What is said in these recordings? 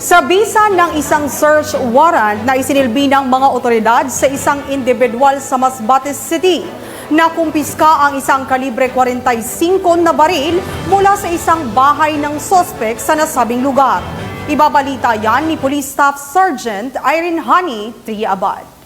Sa bisa ng isang search warrant na isinilbi ng mga otoridad sa isang individual sa Masbate City, nakumpiska ang isang kalibre 45 na baril mula sa isang bahay ng sospek sa nasabing lugar. Ibabalita yan ni Police Staff Sergeant Irene Honey Triabad.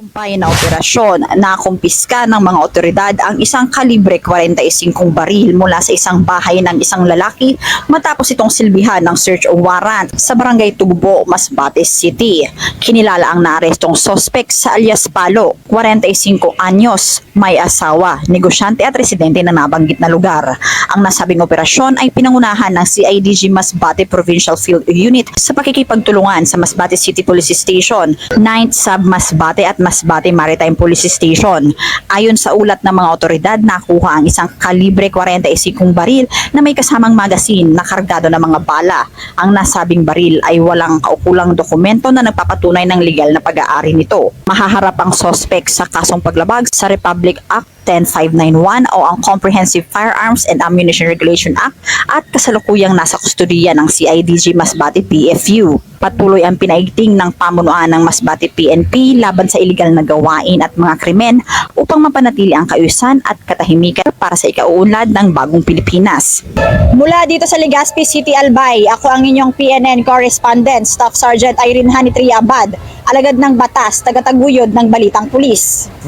Tagumpay na operasyon na kumpiska ng mga otoridad ang isang kalibre 45 baril mula sa isang bahay ng isang lalaki matapos itong silbihan ng search warrant sa barangay Tugbo, Masbate City. Kinilala ang naarestong sospek sa alias Palo, 45 anyos, may asawa, negosyante at residente na nabanggit na lugar. Ang nasabing operasyon ay pinangunahan ng CIDG Masbate Provincial Field Unit sa pakikipagtulungan sa Masbate City Police Station, 9th Sub Masbate at Masbate Maritime Police Station. Ayon sa ulat ng mga otoridad, nakuha ang isang kalibre 45 baril na may kasamang magasin na kargado ng mga bala. Ang nasabing baril ay walang kaukulang dokumento na nagpapatunay ng legal na pag-aari nito. Mahaharap ang sospek sa kasong paglabag sa Republic Act 10591 o ang Comprehensive Firearms and Ammunition Regulation Act at kasalukuyang nasa kustudiya ng CIDG Masbate PFU. Patuloy ang pinaigting ng pamunuan ng Masbate PNP laban sa iligal na gawain at mga krimen upang mapanatili ang kaayusan at katahimikan para sa ikauunlad ng bagong Pilipinas. Mula dito sa Legazpi City, Albay, ako ang inyong PNN correspondent, Staff Sergeant Irene Hanitri Abad, alagad ng batas, tagataguyod ng Balitang Pulis.